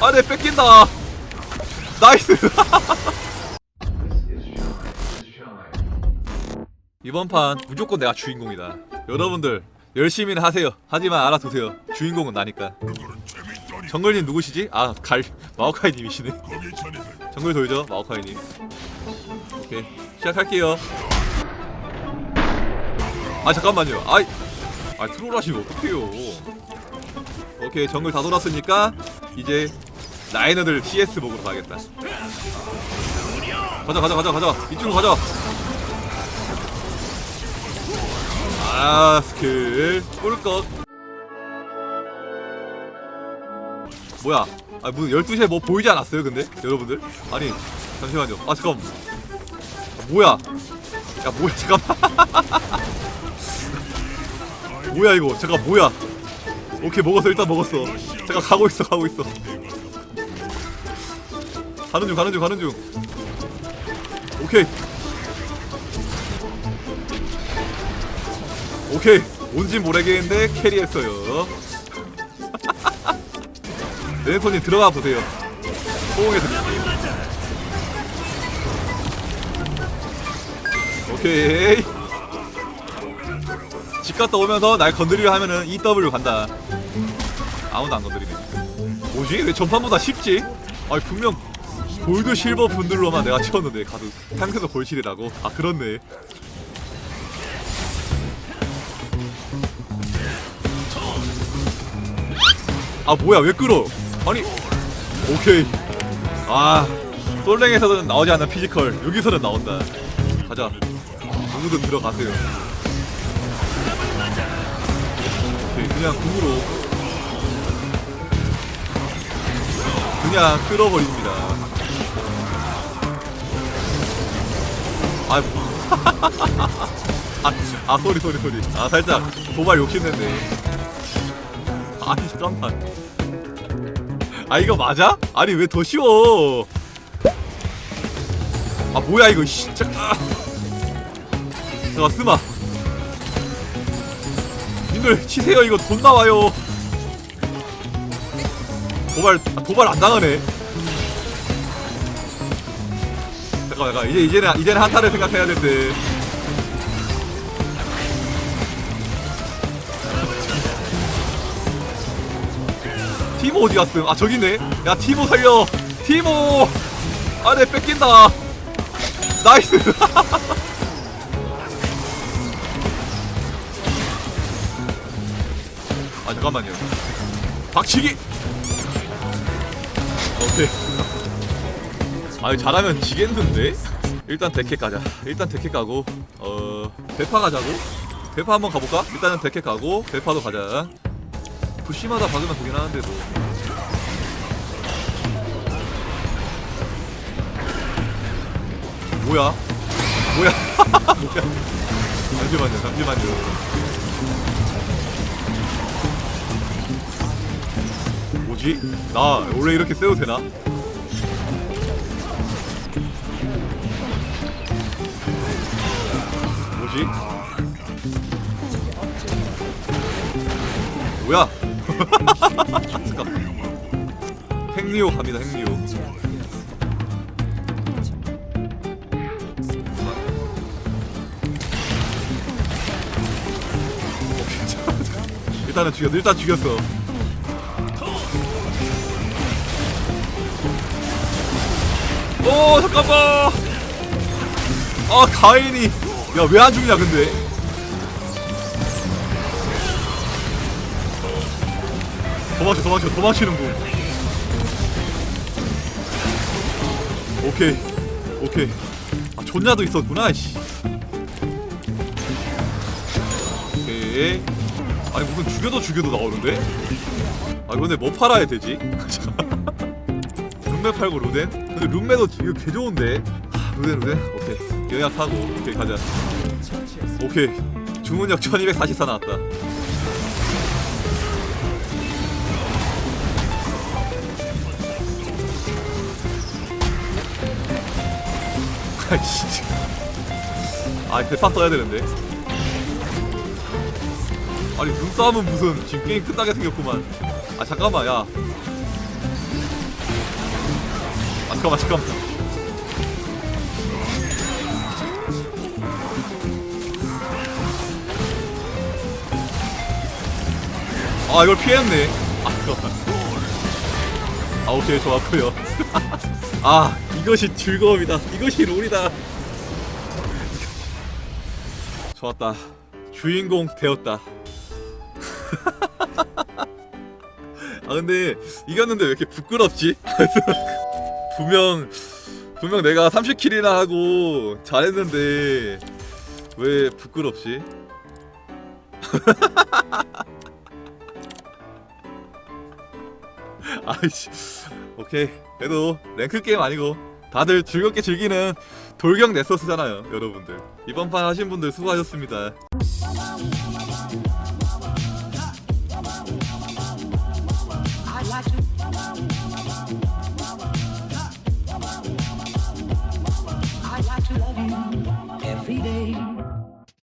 아 내 뺏긴다. 나이스. 이번 판 무조건 내가 주인공이다. 여러분들 열심히는 하세요. 하지만 알아두세요. 주인공은 나니까. 정글님 누구시지? 아 갈 마오카이님이시네. 정글 돌죠 마오카이님. 오케이 시작할게요. 아 잠깐만요. 아이 아 트롤 하시면 어떡해요. 오케이 정글 다 돌았으니까 이제 라이너들 CS 먹으러 가겠다. 가자 가자 가자 가자. 이쪽으로 가자. 아 스킬. 꿀꺽 뭐야? 아 무슨 12시에 뭐 보이지 않았어요 근데? 여러분들? 아니 잠시만요. 아 잠깐만. 아, 뭐야? 야 뭐야 잠깐만. 뭐야 이거? 잠깐 뭐야? 오케이 먹었어. 일단 먹었어. 잠깐 가고 있어 가고 있어 가는 중 가는 중 가는 중. 오케이. 오케이. 뭔진 모르겠는데 캐리했어요. 레네톤님 들어가 보세요. 호응해 드릴게요. 오케이. 집 갔다 오면서 날 건드리려 하면은 EW 간다. 아무도 안 건드리네. 뭐지? 왜 전판보다 쉽지? 아니 분명 골드 실버 분들로만 내가 채웠는데 가도 상대도 골실이라고? 아 그렇네. 아 뭐야 왜 끌어? 아니 오케이. 아 솔랭에서는 나오지 않는 피지컬. 여기서는 나온다. 가자. 누구든 들어가세요. 오케이 그냥 궁으로. 그냥 끌어버립니다 아, 아, 아 소리 소리 소리. 아 살짝 도발 욕심냈네. 아니 잠깐만 아 이거 맞아? 아니 왜 더 쉬워? 아 뭐야 이거 진짜. 아. 잠깐 스마. 님들 치세요. 이거 돈 나와요. 도발 아, 도발 안 당하네 잠깐만 잠깐 이제 이제는 이제는 한타를 생각해야 된대 티모 어디 갔음? 아 저기 있네. 야 티모 살려. 티모. 아내 네, 뺏긴다. 나이스. 아 잠깐만요. 박치기. 오케이. 아 잘하면 지겠는데? 일단 데캐 가자. 일단 데캐 가고 어 대파 가자고. 대파 한번 가볼까? 일단은 데캐 가고 대파도 가자. 부시마다 박으면 되긴 하는데도 뭐야? 뭐야? 뭐야? 잠시만요, 잠시만요. 뭐지? 나 원래 이렇게 세도 되나? 뭐지? 뭐야? 잠깐. 행리오 갑니다. 행리오. 일단은 죽였어. 일단 죽였어. 오 잠깐만. 아 가인이. 야 왜 안 죽냐 근데. 도망쳐 도망쳐 도망치는 거 오케이. 오케이. 아 존냐도 있었구나 씨. 오케이. 아니 무슨 죽여도 죽여도 나오는데? 아 근데 뭐 팔아야 되지? 룸메 팔고 루덴 근데 룸메도 이거 개 좋은데? 하, 루덴 루덴 오케이. 영약하고 오케이 가자 오케이 주문력 1244 나왔다 아이씨. 아, 대파 써야 되는데. 아니, 눈싸움은 무슨 지금 게임 끝나게 생겼구만. 아, 잠깐만, 야. 잠깐만 잠깐만 아 이걸 피했네. 아 잠깐만 아 오케이 좋았고요. 아 이것이 즐거움이다. 이것이 롤이다. 좋았다. 주인공 되었다. 아 근데 이겼는데 왜 이렇게 부끄럽지? 분명 분명 내가 30킬이나 하고 잘했는데 왜 부끄럽지? 아이씨. 오케이. 그래도 랭크 게임 아니고 다들 즐겁게 즐기는 돌격 넷서스잖아요 여러분들. 이번 판 하신 분들 수고하셨습니다